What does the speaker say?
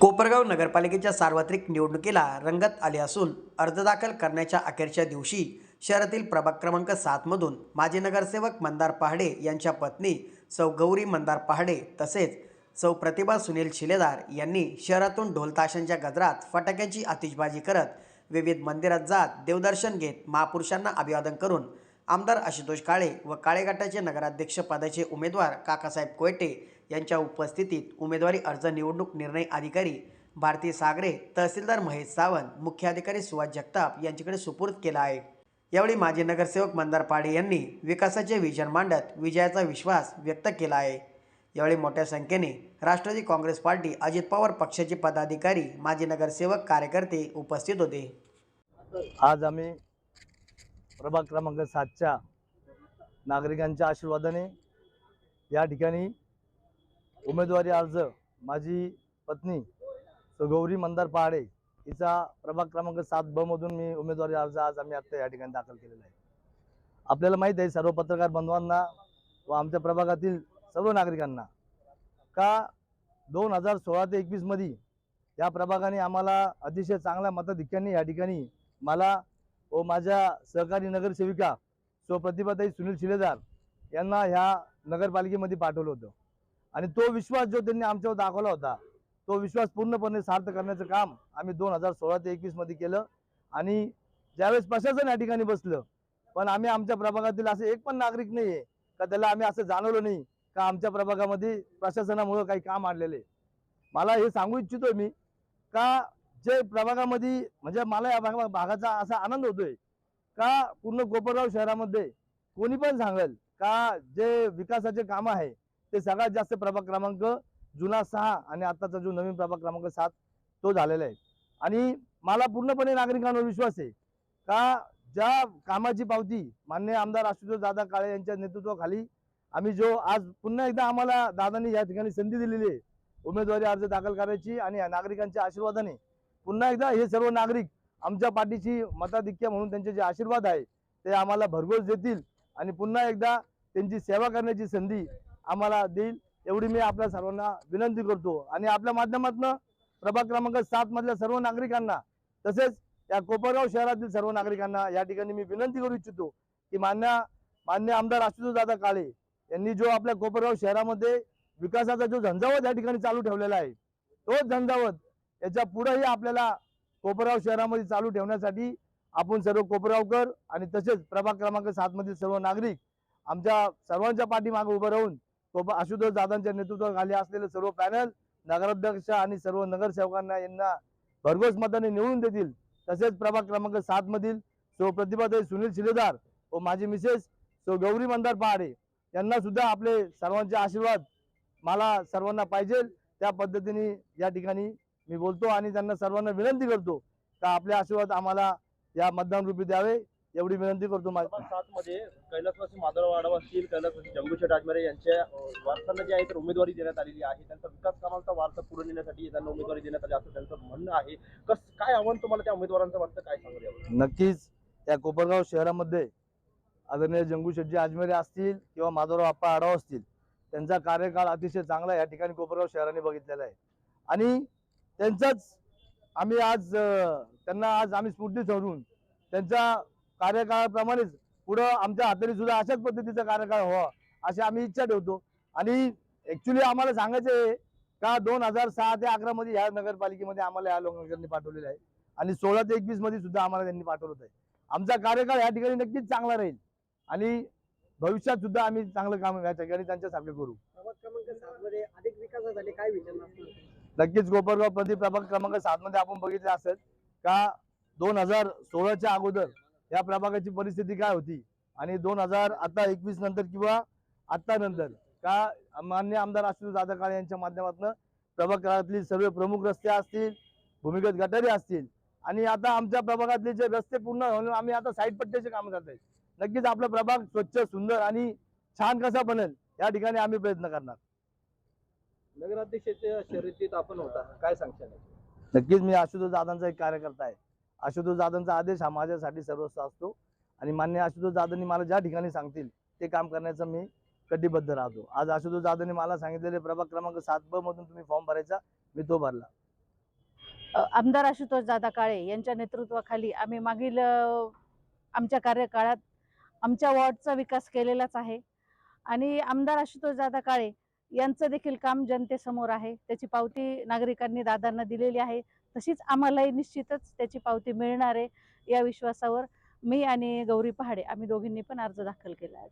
कोपरगाव नगरपालिकेच्या सार्वत्रिक निवडणुकीला रंगत आली असून अर्ज दाखल करण्याच्या अखेरच्या दिवशी शहरातील प्रभाग क्रमांक सातमधून माजी नगरसेवक मंदार पहाडे यांच्या पत्नी सौ गौरी मंदार पहाडे तसेच सौ प्रतिभा सुनील शिलेदार यांनी शहरातून ढोलताशांच्या गजरात फटाक्यांची आतिषबाजी करत विविध मंदिरात जात देवदर्शन घेत महापुरुषांना अभिवादन करून आमदार आशुतोष काळे व काळे गटाचे उमेदवार काकासाहेब कोयटे यांच्या उपस्थितीत उमेदवारी अर्ज निवडणूक निर्णय अधिकारी भारती सागरे तहसीलदार महेश सावंत मुख्याधिकारी सुभाष सुहास जगताप यांच्याकडे सुपूर्द केला आहे. यावेळी माजी नगरसेवक मंदार पाडे यांनी विकासाचे विजन मांडत विजयाचा विश्वास व्यक्त केला आहे. यावेळी मोठ्या संख्येने राष्ट्रवादी काँग्रेस पार्टी अजित पवार पक्षाचे पदाधिकारी माजी नगरसेवक कार्यकर्ते उपस्थित होते. आज आम्ही प्रभाग क्रमांक सातच्या नागरिकांच्या आशीर्वादाने या ठिकाणी उमेदवारी अर्ज माझी पत्नी गौरी मंदार पहाडे हिचा प्रभाग क्रमांक सात ब मधून मी उमेदवारी अर्ज आज आम्ही आत्ता या ठिकाणी दाखल केलेला आहे. आपल्याला माहीत आहे सर्व पत्रकार बंधवांना व आमच्या प्रभागातील सर्व नागरिकांना का दोन हजार सोळा ते एकवीसमध्ये या प्रभागाने आम्हाला अतिशय चांगल्या मताधिक्यांनी या ठिकाणी मला व माझ्या सहकारी नगरसेविका स्वप्रतिभाताई सुनील शिलेदार यांना ह्या नगरपालिकेमध्ये पाठवलं होतं. आणि तो विश्वास जो त्यांनी आमच्यावर दाखवला होता तो विश्वास पूर्णपणे सार्थ करण्याचं काम आम्ही दोन हजार सोळा ते एकवीसमध्ये केलं. आणि ज्यावेळेस प्रशासन या ठिकाणी बसलं पण आम्ही आमच्या प्रभागातील असे एक पण नागरिक नाही आहे का त्याला आम्ही असं जाणवलं नाही का आमच्या प्रभागामध्ये प्रशासनामुळं काही काम आणलेले मला हे सांगू इच्छितो मी का जे प्रभागामध्ये म्हणजे मला या भागा भागाचा असा आनंद होतोय. का पूर्ण कोपरगाव शहरामध्ये कोणी पण सांगेल का जे विकासाचे कामं आहे ते सगळ्यात जास्त प्रभाग क्रमांक जुना सहा आणि आताचा जो नवीन प्रभाग क्रमांक सात तो झालेला आहे. आणि मला पूर्णपणे नागरिकांवर विश्वास आहे का ज्या कामाची पावती मान्य आमदार आशुतोष दादा काळे यांच्या नेतृत्वाखाली आम्ही जो आज पुन्हा एकदा आम्हाला दादांनी या ठिकाणी संधी दिलेली आहे उमेदवारी अर्ज दाखल करायची आणि नागरिकांच्या आशीर्वादाने पुन्हा एकदा हे सर्व नागरिक आमच्या पाठीशी मताधिक्य म्हणून त्यांचे जे आशीर्वाद आहे ते आम्हाला भरघोस देतील आणि पुन्हा एकदा त्यांची सेवा करण्याची संधी आम्हाला देईल एवढी मी आपल्या सर्वांना विनंती करतो. आणि आपल्या माध्यमातून प्रभाग क्रमांक सात मधल्या सर्व नागरिकांना तसेच या कोपरगाव शहरातील सर्व नागरिकांना या ठिकाणी मी विनंती करू इच्छितो की मान्य मान्य आमदार आशुतोषदादा काळे यांनी जो आपल्या कोपरगाव शहरामध्ये विकासाचा जो झंझावत या ठिकाणी चालू ठेवलेला आहे तोच झंझावत याच्या पुढेही आपल्याला कोपरगाव शहरामध्ये चालू ठेवण्यासाठी आपण सर्व कोपरगावकर आणि तसेच प्रभाग क्रमांक सातमधील सर्व नागरिक आमच्या सर्वांच्या पाठीमागे उभं राहून कोप आशुतोष दादांच्या नेतृत्वाखाली असलेले सर्व पॅनल नगराध्यक्ष आणि सर्व नगरसेवकांना यांना भरघोस मताने निवडून देतील. तसेच प्रभाग क्रमांक सातमधील सो प्रतिभाताई सुनील शिलेदार व माझी मिसेस सो गौरी मंदार पहाडे यांना सुद्धा आपले सर्वांचे आशीर्वाद मला सर्वांना पाहिजे. त्या पद्धतीने या ठिकाणी मी बोलतो आणि त्यांना सर्वांना विनंती करतो का आपले आशीर्वाद आम्हाला या मतदान रूपी द्यावे. एवढी विनंती करतो सात मध्ये कैलासवासी माधवराव आढाव असतील कैलासवासी जंगूशेठ आजमेरे यांच्या वारसांना जे आहे तर उमेदवारी देण्यात आलेली आहे. त्यांचा विकास कामांचा वारसा पुढे नेण्यासाठी त्यांना उमेदवारी देण्यात आली असं त्यांचं म्हणणं आहे. कस काय आव्हान तुम्हाला त्या उमेदवारांचं वाटतं? काय सांगू नक्कीच या कोपरगाव शहरामध्ये आदरणीय जंगू शेट्टी आजमेरे असतील किंवा माधवराव आप्पा आढाव असतील त्यांचा कार्यकाळ अतिशय चांगला या ठिकाणी कोपरगाव शहराने बघितलेला आहे. आणि त्यांचाच आम्ही आज त्यांना आज आम्ही स्फूर्ती ठरवून त्यांच्या कार्यकाळाप्रमाणेच पुढं आमच्या हाताने सुद्धा अशाच पद्धतीचा कार्यकाळ व्हावा अशी आम्ही इच्छा ठेवतो. आणि ऍक्च्युली आम्हाला सांगायचं आहे का दोन हजार सहा ते अकरा मध्ये ह्या नगरपालिकेमध्ये आम्हाला या लोकांनी पाठवलेलं आहे. आणि सोळा ते एकवीसमध्ये सुद्धा आम्हाला त्यांनी पाठवलं आहे. आमचा कार्यकाळ या ठिकाणी नक्कीच चांगला राहील. आणि भविष्यात सुद्धा आम्ही चांगलं काम या ठिकाणी त्यांच्यासारखं करू. क्रमांक सात मध्ये अधिक विकासासाठी काय विचार नक्कीच गोपरगाव प्रति प्रभाग क्रमांक सात मध्ये आपण बघितले असेल का दोन हजार सोळाच्या अगोदर या प्रभागाची परिस्थिती काय होती? आणि दोन हजार आता एकवीस नंतर किंवा आत्ता नंतर का मान्य आमदार आशुतोष दादा काळे यांच्या माध्यमातून प्रभागातली सर्व प्रमुख रस्ते असतील भूमिगत गटारी असतील आणि आता आमच्या प्रभागातले जे रस्ते पूर्ण होऊन आम्ही आता साईड पट्ट्याचे काम करत आहे नक्कीच आपला प्रभाग स्वच्छ सुंदर आणि छान कसा बनेल या ठिकाणी आम्ही प्रयत्न करणार. नगराध्यक्षाच्या शर्यतीत आपण होता. काय सांगशाल नक्कीच मी आशुतोष दादांचा एक कार्यकर्ता आहे. आशुतोष दादांचा आदेश हा माझ्यासाठी सर्वस्व असतो. आणि मान्य आशुतोष दादांनी मला ज्या ठिकाणी सांगतील ते काम करण्याचा मी कटिबद्ध राहतो. आज आशुतोष दादांनी मला सांगितलेले प्रभाग क्रमांक सात ब मधून तुम्ही फॉर्म भरायचा मी तो भरला. आमदार आशुतोष दादा काळे यांच्या नेतृत्वाखाली आम्ही मागील आमच्या कार्यकाळात आमच्या वॉर्डचा विकास केलेलाच आहे. आणि आमदार आशुतोष दादा काळे यांचं देखील काम जनतेसमोर आहे. त्याची पावती नागरिकांनी दादांना दिलेली आहे. तशीच आम्हालाही निश्चितच त्याची पावती मिळणार आहे या विश्वासावर. मी आणि गौरी पहाडे आम्ही दोघींनी पण अर्ज दाखल केला आज